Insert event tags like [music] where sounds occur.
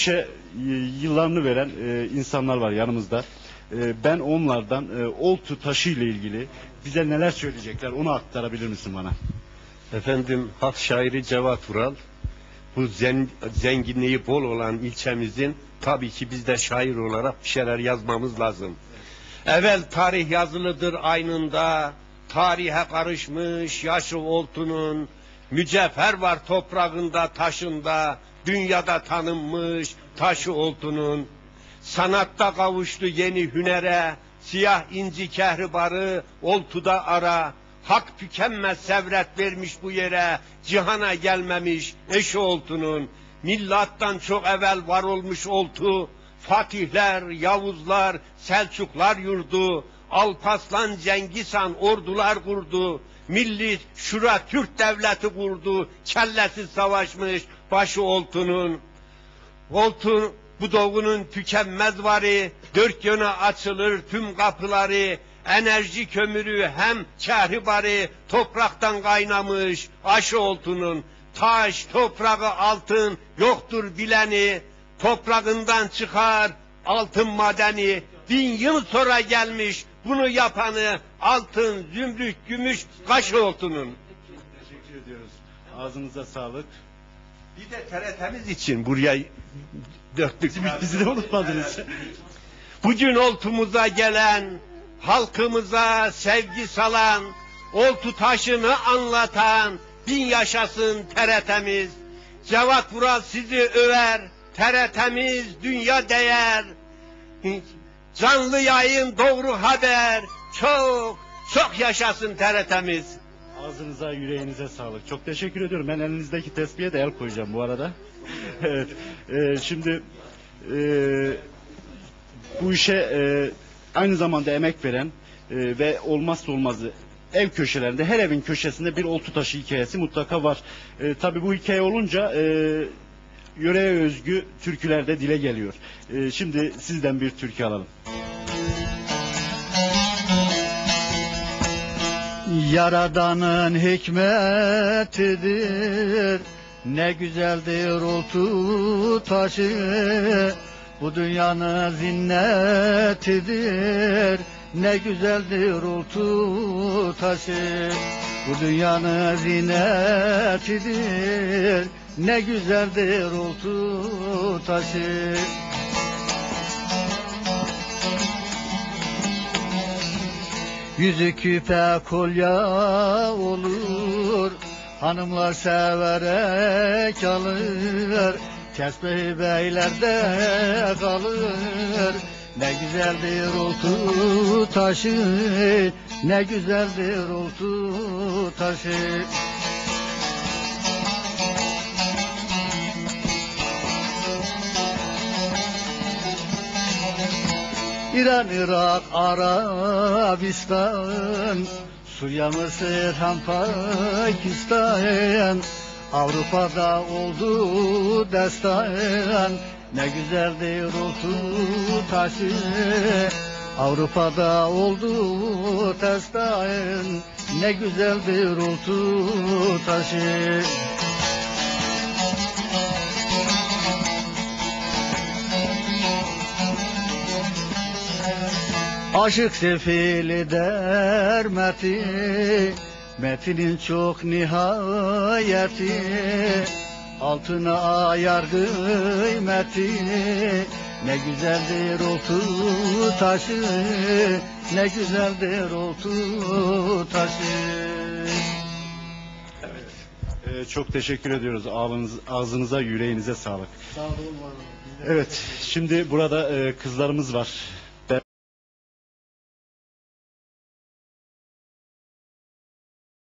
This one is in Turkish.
işe e, yıllarını veren e, insanlar var yanımızda. E, ben onlardan oltu taşı ile ilgili bize neler söyleyecekler onu aktarabilir misin bana? Efendim halk şairi Cevat Vural bu zen- zenginliği bol olan ilçemizin tabii ki biz de şair olarak bir şeyler yazmamız lazım. Evvel tarih yazılıdır aynında, tarihe karışmış yaşı oltunun, mücevher var toprağında taşında, dünyada tanınmış taşı oltunun. Sanatta kavuştu yeni hünere, siyah inci kehribarı oltuda ara. Hak tükenmez sevret vermiş bu yere, cihana gelmemiş eşi oltunun. Millattan çok evvel var olmuş oltu, Fatihler, Yavuzlar, Selçuklar yurdu, Alpaslan, Cengizhan ordular kurdu. Milli Şura Türk devleti kurdu, kellesi savaşmış başı oltunun. Voltun bu doğunun tükenmez varı, dört yöne açılır tüm kapıları, enerji kömürü hem kehribarı, topraktan kaynamış aşı oltunun, taş, toprağı altın, yoktur bileni, toprağından çıkar altın madeni, bin yıl sonra gelmiş bunu yapanı, altın, zümrüt, gümüş, kaşı oltunun. Teşekkür ediyoruz. Ağzınıza sağlık. Bir de TRT'miz için buraya dörtlük. Bizi de unutmadınız. Bugün oltumuza gelen, halkımıza sevgi salan, oltu taşını anlatan, bin yaşasın TRT'miz. Cevat Vural sizi över, TRT'miz dünya değer. Canlı yayın doğru haber, çok, çok yaşasın TRT'miz. Ağzınıza yüreğinize sağlık. Çok teşekkür ediyorum. Ben elinizdeki tespihe de el koyacağım bu arada. [laughs] evet. e, şimdi e, bu işe e, aynı zamanda emek veren e, ve olmazsa olmazı ev köşelerinde her evin köşesinde bir oltu taşı hikayesi mutlaka var. E, tabii bu hikaye olunca e, yöreye özgü türküler de dile geliyor. E, şimdi sizden bir türkü alalım. Yaradanın hikmetidir. Ne güzeldir oltu taşı. Bu dünyanın zinnetidir. Ne güzeldir oltu taşı. Bu dünyanın zinnetidir. Ne güzeldir oltu taşı Yüzü küpe kolya olur Hanımlar severek alır. Tesbih beylerde kalır. Ne güzeldir oltu taşı Ne güzeldir oltu taşı İran, Irak, Arabistan Suriye, Mısır, hem Pakistan Avrupa'da oldu destan. Ne güzeldir oltu taşı Avrupa'da oldu destan. Ne güzeldir oltu taşı Aşık sefili der Metin Metin'in çok nihayeti Altına ayar kıymeti Ne güzeldir oltu taşı Ne güzeldir oltu taşı E, çok teşekkür ediyoruz. Ağzınız, ağzınıza yüreğinize sağlık. Sağ olun Evet, şimdi burada e, kızlarımız var.